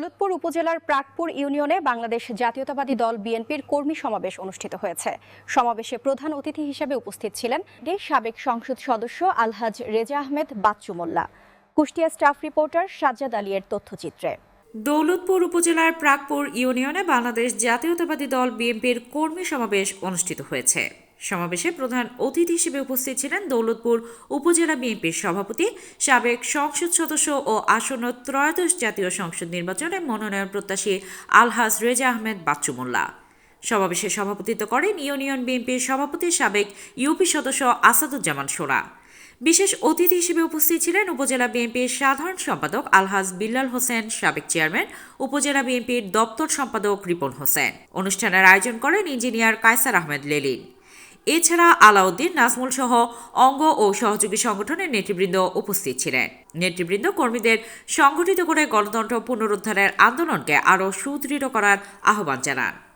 দৌলতপুর উপজেলার প্রাকপুর ইউনিয়নে বাংলাদেশ জাতীয়তাবাদী দল বিএনপির কর্মী সমাবেশ অনুষ্ঠিত হয়েছে। সমাবেশে প্রধান অতিথি হিসেবে উপস্থিত ছিলেন সাবেক সংসদ সদস্য আলহাজ রেজা আহমেদ বাচ্চু মোল্লা। কুষ্টিয়া স্টাফ রিপোর্টার সাজ্জাদ আলীর তথ্যচিত্রে। দৌলতপুর উপজেলার প্রাকপুর ইউনিয়নে বাংলাদেশ জাতীয়তাবাদী দল বিএনপির কর্মী সমাবেশ অনুষ্ঠিত হয়েছে। সমাবেশে প্রধান অতিথি হিসেবে উপস্থিত ছিলেন দৌলতপুর উপজেলা বিএনপির সভাপতি, সাবেক সংসদ সদস্য ও আসন্ন ত্রয়োদশ জাতীয় সংসদ নির্বাচনে মনোনয়ন প্রত্যাশী আলহাজ রেজা আহমেদ বাচ্চু মোল্লা সমাবেশে সভাপতিত্ব করেন ইউনিয়ন বিএনপির সভাপতি সাবেক ইউপি সদস্য আসাদুজ্জামান সোরা। বিশেষ অতিথি হিসেবে উপস্থিত ছিলেন উপজেলা বিএনপির সাধারণ সম্পাদক আলহাজ বিল্লাল হোসেন, সাবেক চেয়ারম্যান, উপজেলা বিএনপির দপ্তর সম্পাদক রিপন হোসেন। অনুষ্ঠানের আয়োজন করেন ইঞ্জিনিয়ার কায়সার আহমেদ লেলিন। এছাড়া আলাউদ্দিন নাজমুল সহ অঙ্গ ও সহযোগী সংগঠনের নেতৃবৃন্দ উপস্থিত ছিলেন। নেতৃবৃন্দ কর্মীদের সংগঠিত করে গণতন্ত্র পুনরুদ্ধারের আন্দোলনকে আরও সুদৃঢ় করার আহ্বান জানান।